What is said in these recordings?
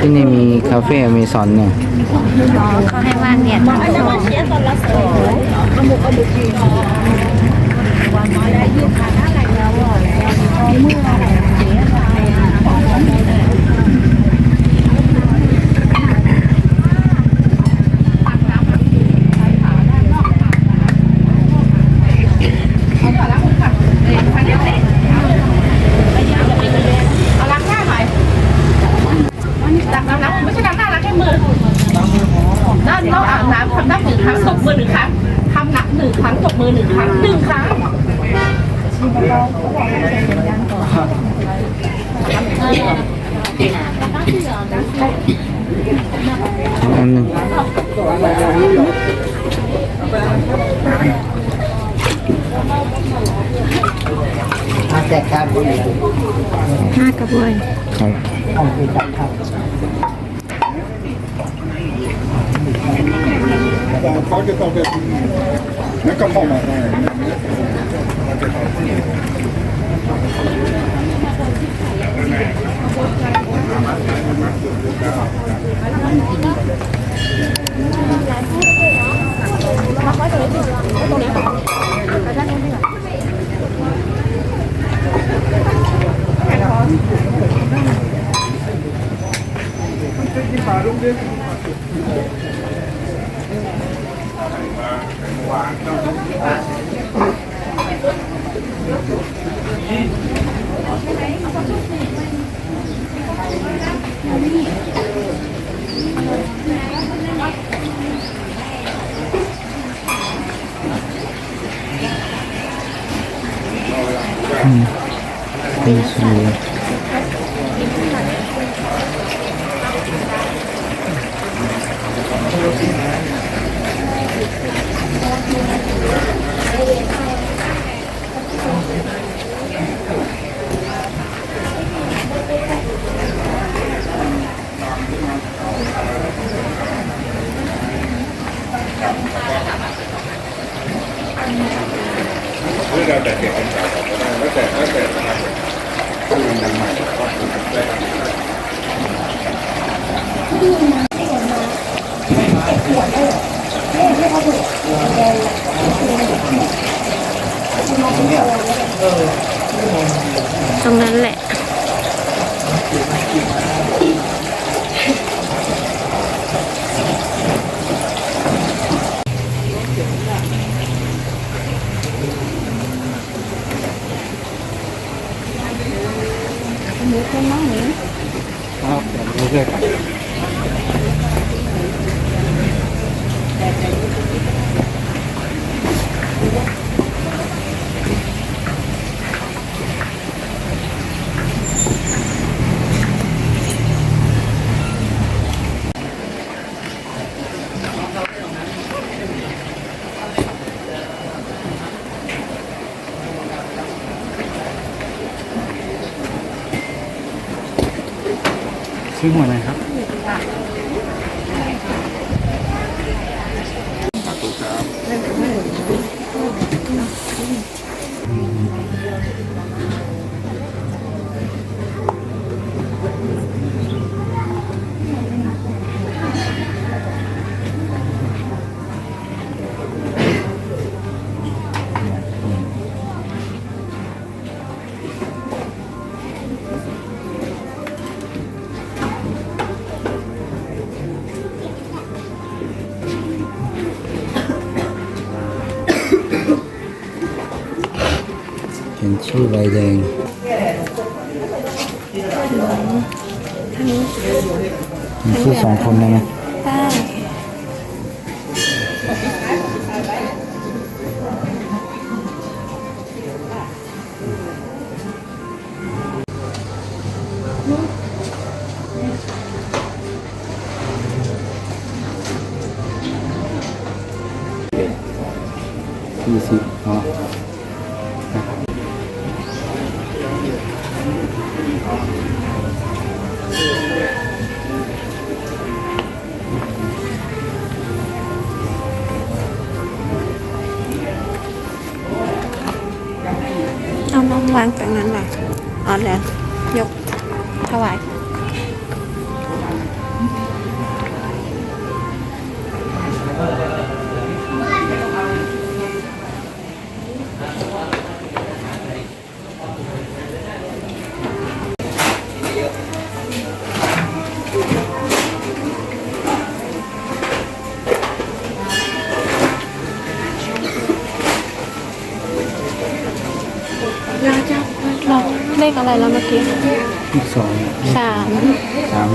ที่นี่มีคาเฟ่อเมซอนเนี่ยเขาให้ว่างเนี่ยทำส่งเอาล้างหน้าหน่อยล้างน้ำล้างไม่ใช่ล้างหน้าล้างแค่มือด้านนอกอาบน้ำทำน้ำหนึ่งครั้งตบมือหนึ่งครั้งทำหนักหนึ่งครั้งตบมือ หนึ่งครั้งหนึ่งครั้งอันหนึงห้ากระบวยครับเขาจะต้องเป็น นักกระเเป็นสวยหรือเราแต่เก็บเป็นเก่าก็ได้แล้วแต่แล้วแต่ นะครับคือมันยังใหม่ก็ได้ครับตรงนั้นแหละ ครับเดี๋ยวเรื่ ซื้อหมดเลยครับ เห็นชื่อใบแดงเห็นชื่อสองคนได้ไหมได้ ยกถวายเลขอะไรแล้วเมื่อกี้อีกสองสามสาม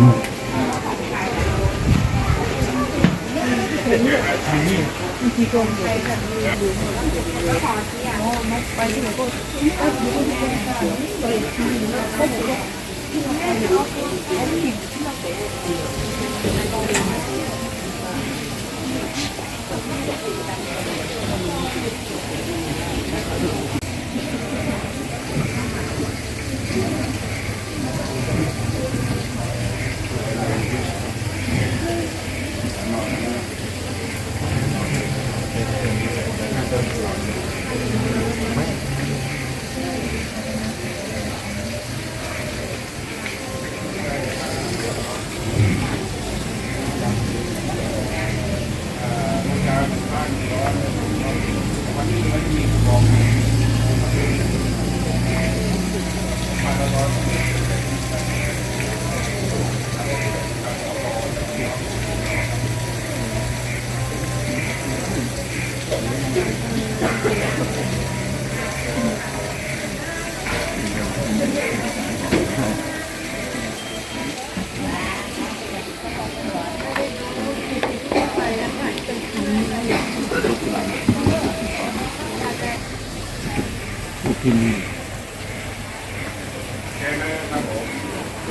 กิ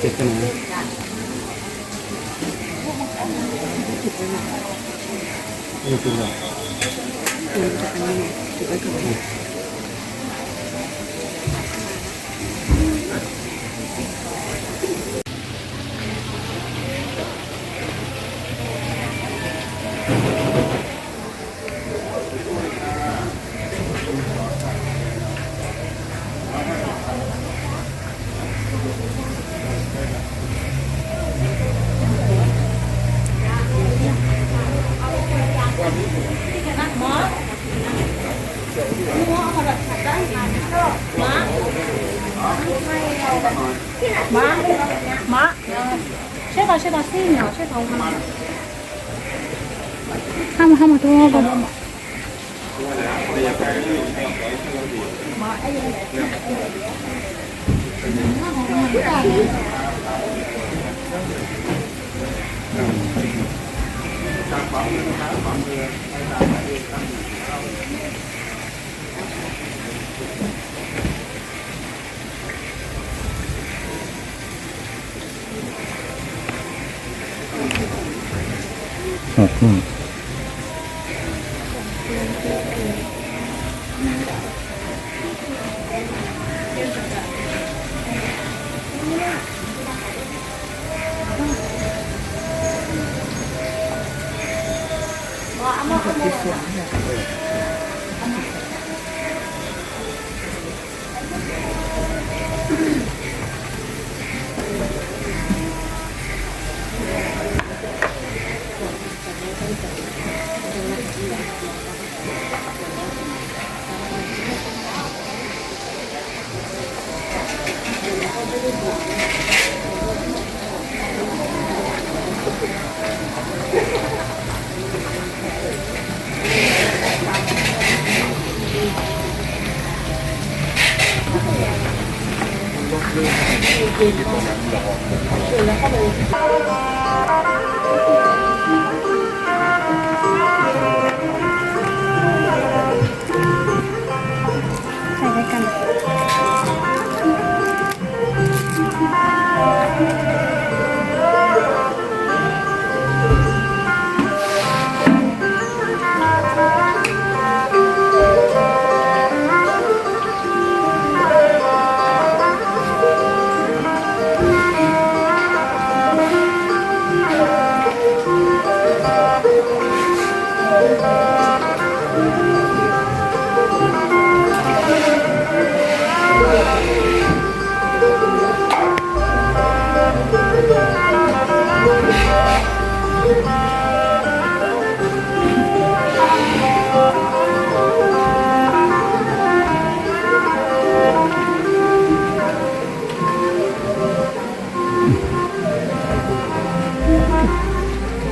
เจ็ดกันนะนี่คือแบบ ห้ามห้ามมาตัวบนห กอื มใ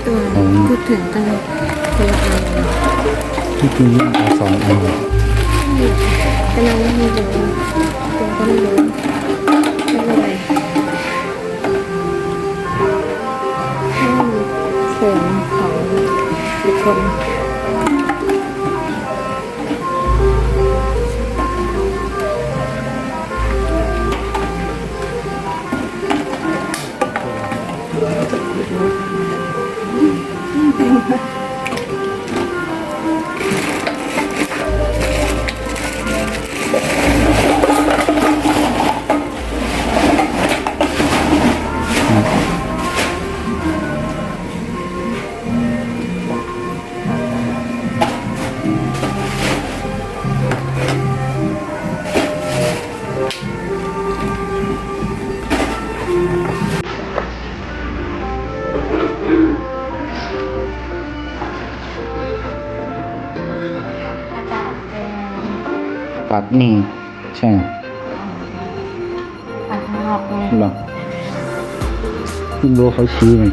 ตัวพูดถึงตลกคนละอันที่จริงมันเอาสองอัน กำลังไม่รู้ตัวก็ไม่รู้ ปัดนี่ใช่ไหมปัดข้างนอกไงหรอไม่รู้เขาชี้มัน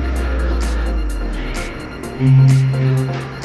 ห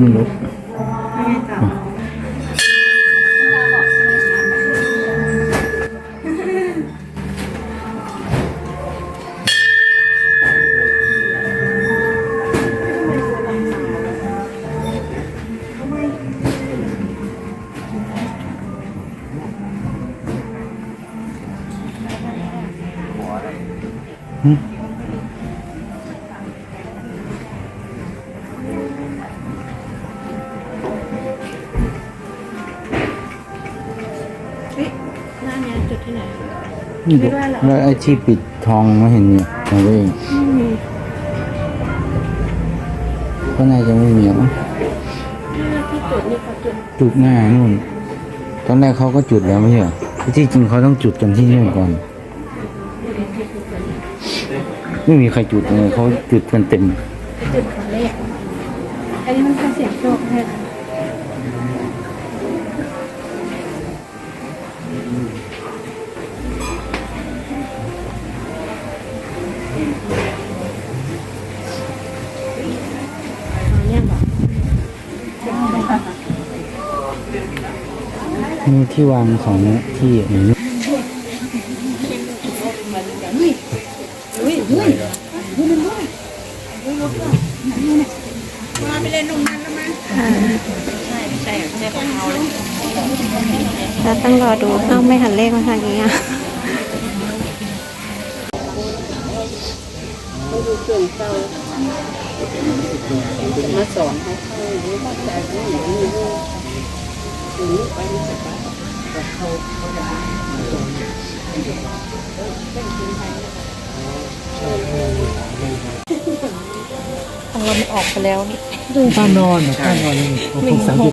อ่ น้าเนี้ยจุดที่ไหน นี่ดูแล้วไอ้ที่ปิดทองไม่เห็นเนี่ยเอาไว้เองก็น่าจะไม่มีหรอกมั้งที่จุดนี่เขาจุดจุดหน้านู่น ตอนแรกเขาก็จุดแล้วไม่ใช่เหรอที่จริงเขาต้องจุดกันที่นู่นก่อน ไม่มีใครจุดเลยเขาจุดกันเต็มจุดของเลขอันนี้มัน ที่วางของที่อย่างนี้เราต้องรอดูเอ้าไม่หันเลขมาทางนี้อะของ เรามันออกไปแล้วนี่ข้างนอนข้างนอนนี่ผมสังเกต